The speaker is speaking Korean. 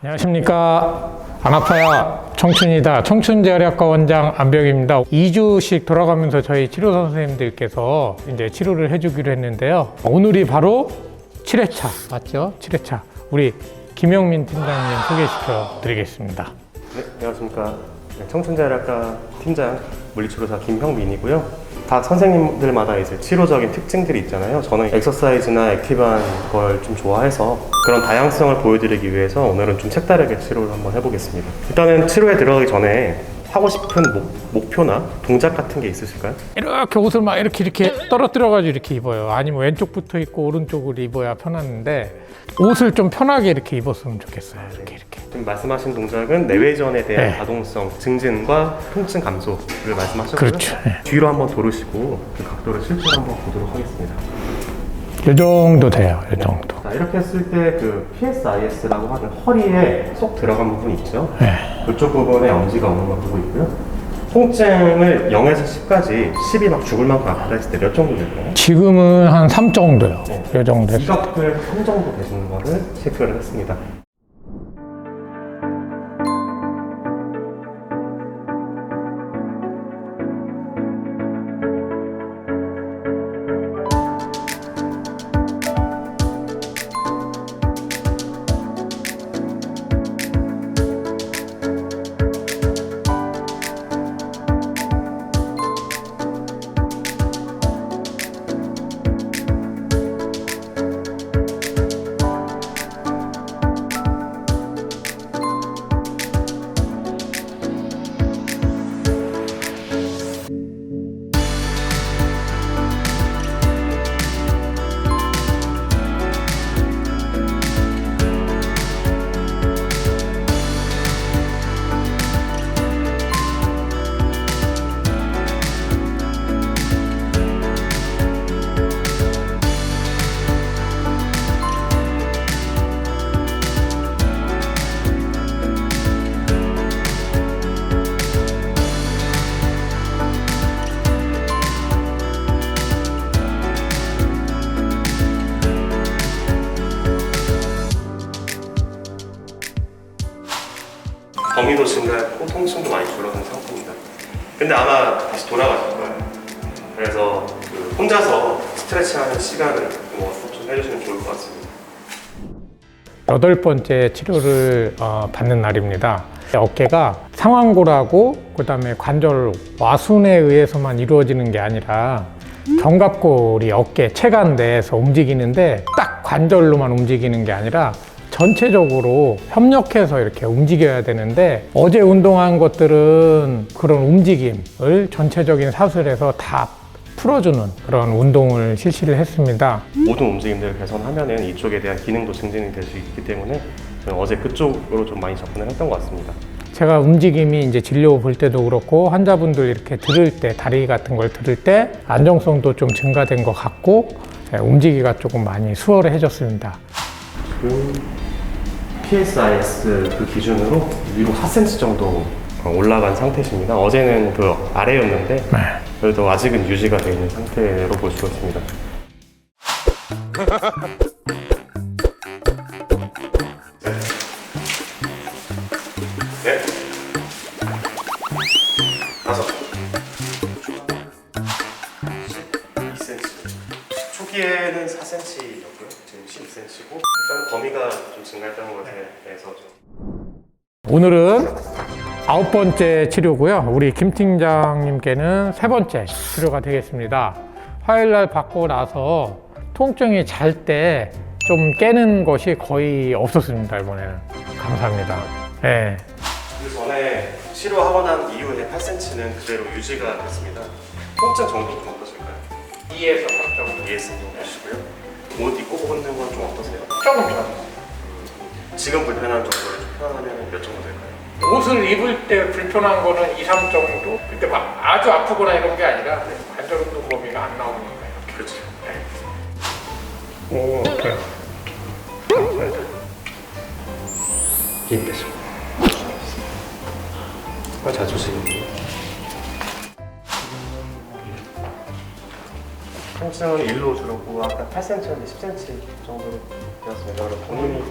안녕하십니까. 안 아파요. 청춘이다. 청춘재활학과 원장 안병입니다. 2주씩 돌아가면서 저희 치료 선생님들께서 이제 치료를 해주기로 했는데요. 오늘이 바로 7회차 맞죠? 7회차. 우리 김영민 팀장님 소개시켜 드리겠습니다. 네, 안녕하십니까. 네, 청춘자율학과 팀장 물리치료사 김형민이고요. 각 선생님들마다 이제 치료적인 특징들이 있잖아요. 저는 엑서사이즈나 액티브한 걸 좀 좋아해서 그런 다양성을 보여드리기 위해서 오늘은 좀 색다르게 치료를 한번 해보겠습니다. 일단은 치료에 들어가기 전에 하고 싶은 목, 표나 동작 같은 게 있으실까요? 이렇게 옷을 막 이렇게 이렇게 떨어뜨려가지고 이렇게 입어요. 아니면 왼쪽부터 입고 오른쪽으로 입어야 편한데 옷을 좀 편하게 이렇게 입었으면 좋겠어요. 이렇게 이렇게. 지금 말씀하신 동작은 내외전에 대한 네. 가동성 증진과 통증 감소를 말씀하셨고요. 그렇죠. 네. 뒤로 한번 돌으시고 그 각도를 실제로 한번 보도록 하겠습니다. 이 정도 돼요. 이 정도. 자, 이렇게 했을 때 그 PSIS라고 하는 허리에 쏙 들어간 부분 있죠? 네. 이쪽 부분에 엄지가 오는 걸 보고 있고요. 통증을 0에서 10까지 10이 막 죽을 만큼 아프다 했을 때 몇 정도 될까요? 지금은 한 3 정도요. 네. 이 정도 했어요. 이것들 3 정도 되시는 거를 체크를 했습니다. 범위도 증가했고 통증도 많이 줄어든 상태입니다. 근데 아마 다시 돌아가실 거예요. 그래서 그 혼자서 스트레칭하는 시간을 뭐좀 해주시면 좋을 것 같습니다. 여덟 번째 치료를 어, 받는 날입니다. 어깨가 상완골하고 그다음에 관절 와순에 의해서만 이루어지는 게 아니라 견갑골이 어깨 체간대에서 움직이는데 딱 관절로만 움직이는 게 아니라 전체적으로 협력해서 이렇게 움직여야 되는데 어제 운동한 것들은 그런 움직임을 전체적인 사슬에서 다 풀어주는 그런 운동을 실시를 했습니다. 모든 움직임들을 개선하면은 이쪽에 대한 기능도 증진이 될 수 있기 때문에 저는 어제 그쪽으로 좀 많이 접근을 했던 것 같습니다. 제가 움직임이 이제 진료 볼 때도 그렇고 환자분들 이렇게 들을 때 다리 같은 걸 들을 때 안정성도 좀 증가된 것 같고 예, 움직이기가 조금 많이 수월해졌습니다. 그 PSIS 그 기준으로 위로 4cm 정도 올라간 상태십니다. 어제는 그 아래였는데 네. 그래도 아직은 유지가 되어 있는 상태로 볼수 있습니다. 네. 다섯. 12cm. 초기에는 4cm 였고요. 지금 12cm고 일단 범위가 좀 증가했다는 것에 대해서 좀 오늘은 아홉 번째 치료고요. 우리 김 팀장님께는 세 번째 치료가 되겠습니다. 화요일 날 받고 나서 통증이 잘 때 좀 깨는 것이 거의 없었습니다. 이번에는 감사합니다. 예. 그 전에 치료하고 난 이후에 8cm는 그대로 유지가 됐습니다. 통증 정도 좀 어떠실까요? 2에서 3 정도. 2S 정도 주시고요. 옷 입고 걷는 건 좀 어떠세요? 조금 전. 지금 불편한 정도를 좀 표현하면 몇 정도 될까요? 옷을 입을 때 불편한 거는 2, 3 정도? 근데 막 아주 아프거나 이런 게 아니라 관절 운동 범위가 안 나오니까 이렇게. 그렇죠. 오, 그래. 감사합니다. 힘 빼시고. 아, 잘 주시겠네 통증은 1로 줄었고 아까 8cm였는데 10cm 정도로 되었습니다. 그럼 본인이